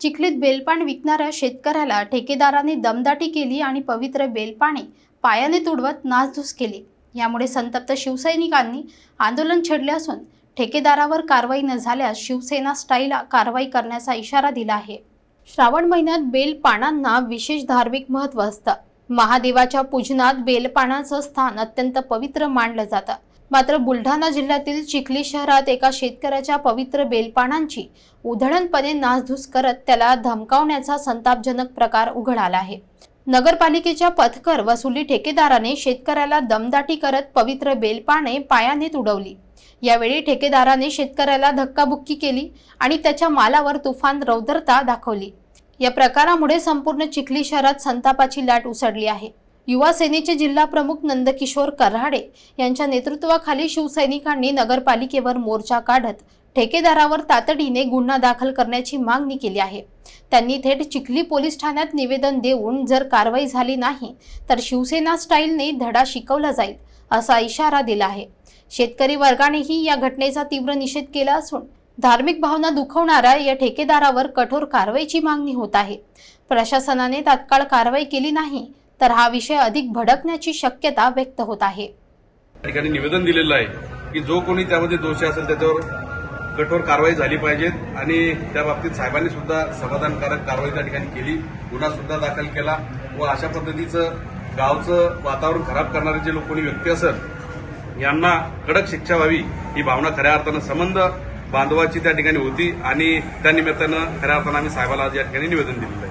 चिखलीत बेलपान विकणाऱ्या शेतकऱ्याला ठेकेदाराने दमदाटी केली आणि पवित्र बेलपाने पायाने तुडवत नासधूस केली. यामुळे संतप्त शिवसैनिकांनी आंदोलन छेडले असून ठेकेदारावर कारवाई न झाल्यास शिवसेना स्टाईला कारवाई करण्याचा इशारा दिला आहे. श्रावण महिन्यात बेलपानांना विशेष धार्मिक महत्त्व असतं. महादेवाच्या पूजनात बेलपानाचं स्थान अत्यंत पवित्र मानलं जातं. मात्र बुलढाणा जिल्ह्यातील चिखली शहरात एका शेतकऱ्याच्या पवित्र बेलपानांची उधळणपणे नासधूस करत त्याला धमकावण्याचा संतापजनक प्रकार उघड आला आहे. नगरपालिकेच्या पथकर वसुली ठेकेदाराने शेतकऱ्याला दमदाटी करत पवित्र बेलपाने पायाने तुडवली यावेळी ठेकेदाराने शेतकऱ्याला धक्काबुक्की केली आणि त्याच्या मालावर तुफान रौदरता दाखवली. या प्रकारामुळे संपूर्ण चिखली शहरात संतापाची लाट उसळली आहे. युवा सेनेचे जिल्हा प्रमुख नंदकिशोर कऱ्हाडे यांच्या नेतृत्वाखाली शिवसैनिकांनी नगरपालिकेवर मोर्चा काढत ठेकेदारावर तातडीने गुन्हा दाखल करण्याची मागणी केली आहे. त्यांनी थेट चिखली पोलीस ठाण्यात निवेदन देऊन जर कारवाई झाली नाही तर शिवसेना स्टाईलने धडा शिकवला जाईल असा इशारा दिला आहे. शेतकरी वर्गानेही या घटनेचा तीव्र निषेध केला असून धार्मिक भावना दुखवणाऱ्या या ठेकेदारावर कठोर कारवाईची मागणी होत आहे. प्रशासनाने तात्काळ कारवाई केली नाही तर हा विषय अधिक भडकण्याची शक्यता व्यक्त होत आहे. ठिकाणी निवेदन दिलेलं आहे की जो कोणी त्यामध्ये दोषी असेल त्याच्यावर कठोर कारवाई झाली पाहिजे आणि त्या बाबतीत साहेबांनी सुद्धा समाधानकारक कारवाई त्या ठिकाणी केली गुन्हा सुद्धा दाखल केला व अशा पद्धतीचं गावचं वातावरण खराब करणारे जे लोक कोणी व्यक्ती असत यांना कडक शिक्षा व्हावी ही भावना खऱ्या अर्थानं संबंध बांधवाची त्या ठिकाणी होती आणि त्या निमित्तानं खऱ्या अर्थानं आम्ही साहेबाला आज या ठिकाणी निवेदन दिलेलं आहे.